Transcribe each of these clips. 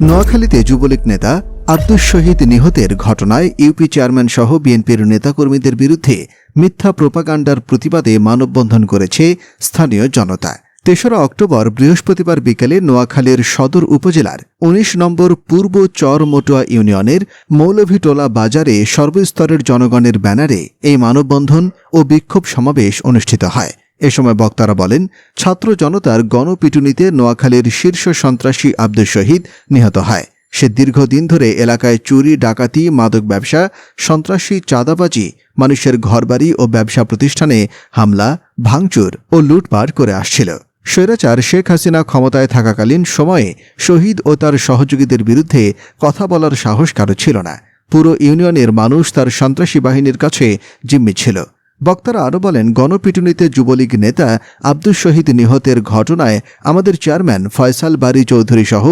নোয়াখালীতে যুবলীগ নেতা আব্দুস শহীদ নিহতের ঘটনায় ইউপি চেয়ারম্যান সহ বিএনপির নেতাকর্মীদের বিরুদ্ধে মিথ্যা প্রোপাগান্ডার প্রতিবাদে মানববন্ধন করেছে স্থানীয় জনতা। তেসরা অক্টোবর বৃহস্পতিবার বিকেলে নোয়াখালীর সদর উপজেলার ১৯ নম্বর পূর্ব চর ইউনিয়নের মৌলভীটোলা বাজারে সর্বস্তরের জনগণের ব্যানারে এই মানববন্ধন ও বিক্ষোভ সমাবেশ অনুষ্ঠিত হয়। সময় বক্তারা বলেন, ছাত্র জনতার গণপিটুনিতে নোয়াখালীর শীর্ষ সন্ত্রাসী আব্দুল শহীদ নিহত হয়। সে দীর্ঘদিন ধরে এলাকায় চুরি, ডাকাতি, মাদক ব্যবসা, সন্ত্রাসী চাঁদাবাজি, মানুষের ঘরবাড়ি ও ব্যবসা প্রতিষ্ঠানে হামলা, ভাঙচুর ও লুটপাট করে আসছিল। স্বৈরাচার শেখ হাসিনা ক্ষমতায় থাকাকালীন সময়ে শহীদ ও তার সহযোগীদের বিরুদ্ধে কথা বলার সাহস কারও ছিল না। পুরো ইউনিয়নের মানুষ তার সন্ত্রাসী বাহিনীর কাছে জিম্মি ছিল। বক্তারা আরও বলেন, গণপিটুনিতে যুবলীগ নেতা আব্দুল শহীদ নিহতের ঘটনায় আমাদের চেয়ারম্যান ফয়সাল বারি চৌধুরী সহ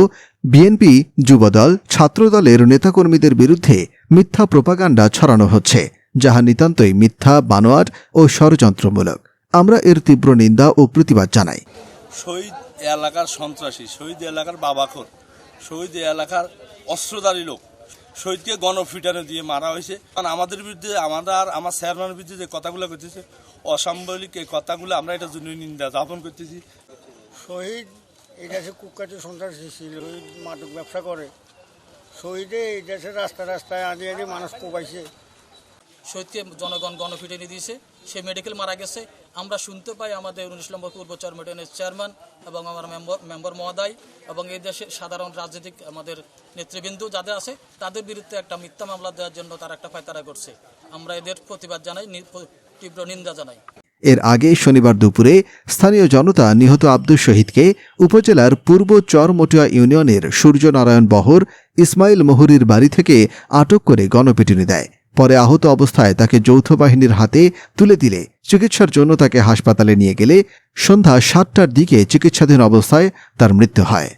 বিএনপি যুবদল, ছাত্রদলের নেতাকর্মীদের বিরুদ্ধে মিথ্যা প্রোপাগান্ডা ছড়ানো হচ্ছে, যাহা নিতান্তই মিথ্যা, বানোয়াট ও ষড়যন্ত্রমূলক। আমরা এর তীব্র নিন্দা ও প্রতিবাদ জানাই। শহীদ এলাকার সন্ত্রাসী, শহীদ এলাকার বাবাখর, শহীদ এলাকার অস্ত্রধারী লোক শহীদকে গণফিটানো দিয়ে মারা হয়েছে। কারণ আমাদের বিরুদ্ধে আমাদের আর আমার চেয়ারম্যানের বিরুদ্ধে যে কথাগুলো করতেছে, অসাম্বলিক এই কথাগুলো আমরা এটা জন্য নিন্দা জ্ঞাপন করতেছি। শহীদ, এই দেশে কুখ্যাত সন্ত্রাসী ছিল, শহীদ মাদক ব্যবসা করে। শহীদে এই দেশে রাস্তায় রাস্তায় আদি আদি মানুষ কোপাইছে। শহীদকে জনগণ গণপিটানি দিয়েছে। সে মেডিকেল মারা গেছে। আমরা শুনতে পাই আমাদের উনিশ নম্বর পূর্ব চরমেটনের চেয়ারম্যান এবং আমার মেম্বার মেম্বার মহোদয় এবং এই দেশের সাধারণ রাজনৈতিক আমাদের নেতৃবৃন্দ যাদের আছে, তাদের বিরুদ্ধে একটা মিথ্যা মামলা দেওয়ার জন্য তারা একটা পায়তারা করছে। আমরা এদের প্রতিবাদ জানাই তীব্র নিন্দা জানাই। এর আগে শনিবার দুপুরে স্থানীয় জনতা নিহত আব্দুল শহীদকে উপজেলার পূর্ব চরমটুয়া ইউনিয়নের সূর্যনারায়ণ বহর ইসমাইল মোহরির বাড়ি থেকে আটক করে গণপিটুনি দেয়। পরে আহত অবস্থায় তাকে যৌথ বাহিনীর হাতে তুলে দিলে। চিকিৎসার জন্য তাকে হাসপাতালে নিয়ে গেলে সন্ধ্যা সাতটার দিকে চিকিৎসাধীন অবস্থায় তার মৃত্যু হয়।